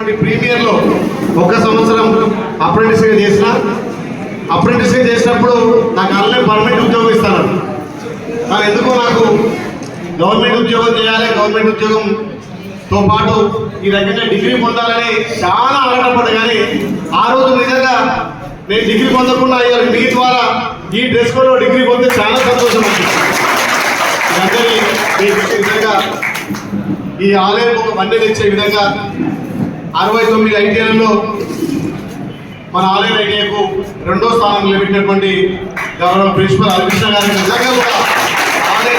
ప్రీమియర్లో ఒక సంవత్సరం అప్రెంటిస్గా చేసిన అప్రెంటిస్గా చేసినప్పుడు నాకు అలానే పర్మనెంట్ ఉద్యోగం ఇస్తాను. కానీ ఎందుకో నాకు గవర్నమెంట్ ఉద్యోగం చేయాలి గవర్నమెంట్ ఉద్యోగంతో పాటు ఈ రకంగా డిగ్రీ పొందాలని చాలా ఆరాటపడ్డా కానీ ఆ రోజు నిజంగా నేను డిగ్రీ పొందకుండా ఇవాళ మీ ద్వారా ఈ డ్రెస్ కోడ్లో డిగ్రీ పొందితే చాలా సంతోషం అనిపిస్తుంది. నిజంగా ఈ ఆలయం ఒక బండి తెచ్చే విధంగా అరవై తొమ్మిది ఐటీఐలలో మన ఆలయ ఐటీఐకు రెండో స్థానం నిలబెట్టినటువంటి గౌరవ ప్రిన్సిపల్ హరికృష్ణ గారికి నిజంగా కూడా ఆలయ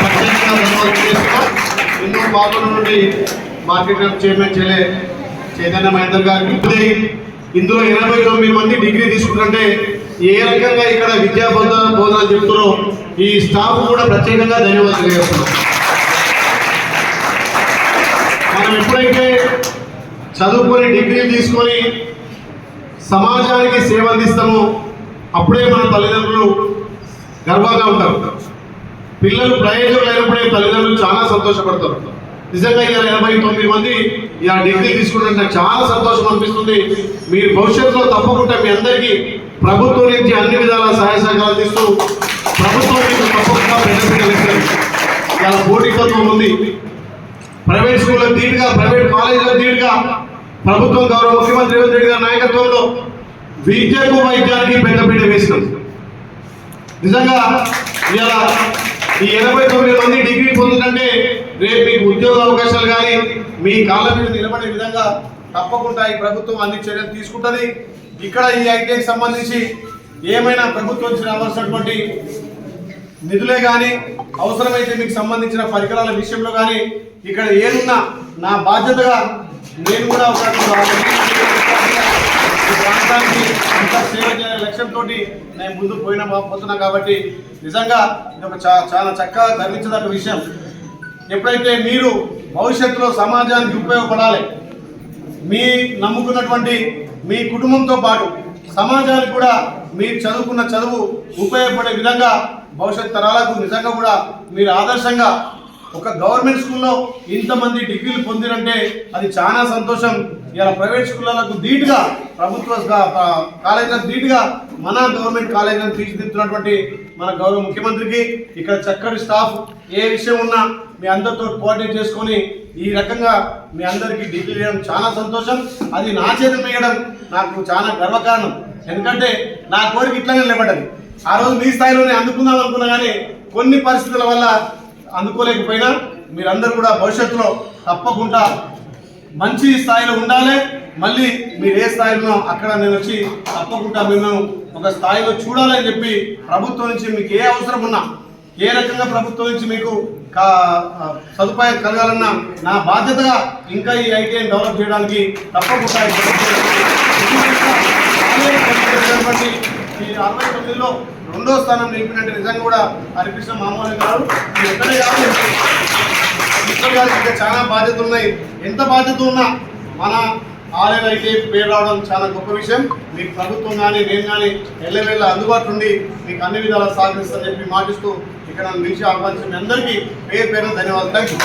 ప్రత్యేకంగా ఎన్నో పాల్గొన నుండి మార్కెట్ చైర్మన్ చేయలే చైతన్య మహేందర్ గారికి. ఇదే ఇందులో ఎనభై తొమ్మిది మంది డిగ్రీ తీసుకుంటుంటే ఏ రకంగా ఇక్కడ విద్యా బోధన బోధన చెప్తారో ఈ స్టాఫ్ కూడా ప్రత్యేకంగా ధన్యవాదాలు చేస్తున్నాం మనం ఎప్పుడైతే చదువుకొని డిగ్రీలు తీసుకొని సమాజానికి సేవ అందిస్తామో. అప్పుడే మన తల్లిదండ్రులు గర్వంగా ఉంటారు. పిల్లలు ప్రయోజనం లేనప్పుడే తల్లిదండ్రులు చాలా సంతోషపడతారు. నిజంగా ఇలా ఎనభై తొమ్మిది మంది ఇలా డిగ్రీ తీసుకుంటే నాకు చాలా సంతోషం అనిపిస్తుంది. మీరు భవిష్యత్తులో తప్పకుండా మీ అందరికీ ప్రభుత్వం నుంచి అన్ని విధాల సహాయ సహకారాలు తీస్తూ ప్రభుత్వం మీకు తప్పకుండా బెనిఫిట్ ఇలా పోటీతత్వం ఉంది. ప్రైవేట్ స్కూల్లో ధీటుగా ప్రైవేట్ కాలేజీలో ధీటుగా ప్రభుత్వం గౌరవ ముఖ్యమంత్రి రేవంత్ రెడ్డి గారి నాయకత్వంలో విద్యకు వైద్యానికి పెద్దపీట వేసినాం. నిజంగా ఇలా ఈ ఎనభై తొమ్మిది మంది డిగ్రీ పొందుతుంటే రేపు మీకు ఉద్యోగ అవకాశాలు కానీ మీ కాళ్ళ మీద నిలబడే విధంగా తప్పకుండా ఈ ప్రభుత్వం అన్ని చర్యలు తీసుకుంటుంది. ఇక్కడ ఈ ఐటీఐకి సంబంధించి ఏమైనా ప్రభుత్వం నుంచి రావాల్సినటువంటి నిధులే కానీ అవసరమైతే మీకు సంబంధించిన పరికరాల విషయంలో కానీ ఇక్కడ ఏమున్నా నా బాధ్యతగా నేను కూడా ఒక ప్రాంతానికి అంత సేవ చేయాలనే లక్ష్యంతో నేను ముందుకు పోయిన పోతున్నా కాబట్టి నిజంగా ఇది ఒక చా- చాలా చక్కగా గర్వించదగ్గ విషయం. ఎప్పుడైతే మీరు భవిష్యత్తులో సమాజానికి ఉపయోగపడాలి మీ నమ్ముకున్నటువంటి మీ కుటుంబంతో పాటు సమాజానికి కూడా మీరు చదువుకున్న చదువు ఉపయోగపడే విధంగా భవిష్యత్ తరాలకు నిజంగా కూడా మీరు ఆదర్శంగా ఒక గవర్నమెంట్ స్కూల్లో ఇంతమంది డిగ్రీలు పొందిరంటే అది చాలా సంతోషం. ఇలా ప్రైవేట్ స్కూళ్ళకు ధీటుగా ప్రభుత్వ కాలేజీలకు ధీటుగా మన గవర్నమెంట్ కాలేజీలను తీర్చిదిద్దుతున్నటువంటి మన గౌరవ ముఖ్యమంత్రికి ఇక్కడ చక్కటి స్టాఫ్ ఏ విషయం ఉన్నా మీ అందరితో కోఆర్డినేట్ చేసుకొని ఈ రకంగా మీ అందరికీ డిగ్రీ ఇవ్వడం చాలా సంతోషం. అది నా చేతి వేయడం నాకు చాలా గర్వకారణం. ఎందుకంటే నా కోరిక ఇట్లానే నిలబడ్డది. ఆ రోజు మీ స్థాయిలోనే అందుకుందాం అనుకున్నా కానీ కొన్ని పరిస్థితుల వల్ల అందుకోలేకపోయినా మీరందరూ కూడా భవిష్యత్తులో తప్పకుండా మంచి స్థాయిలో ఉండాలి. మళ్ళీ మీరు ఏ స్థాయిలో అక్కడ నేను వచ్చి తప్పకుండా మేము ఒక స్థాయిలో చూడాలని చెప్పి ప్రభుత్వం నుంచి మీకు ఏ అవసరం ఉన్నా ఏ రకంగా ప్రభుత్వం నుంచి మీకు కా- సదుపాయం కలగాలన్నా నా బాధ్యతగా ఇంకా ఈ ఐటీఐని డెవలప్ చేయడానికి తప్పకుండా ఈ అరవై తొమ్మిదిలో రెండో స్థానం నిలిపినట్టు నిజంగా కూడా హరికృష్ణ మామూలు గారు. మీరు కాదు ఇక్కడ కాదు ఇంకా చాలా బాధ్యతలు ఉన్నాయి. ఎంత బాధ్యత ఉన్నా మన ఆలయం అయితే పేరు రావడం చాలా గొప్ప విషయం. మీకు ప్రభుత్వం కానీ నేను కానీ ఎల్లవేళ్ళ అందుబాటులో ఉండి మీకు అన్ని విధాలా సహకరిస్తారని చెప్పి మాటిస్తూ ఇక్కడ నిలిచి ఆహ్వానించిన మీ అందరికీ పేరు పేరు ధన్యవాదాలు. Thank you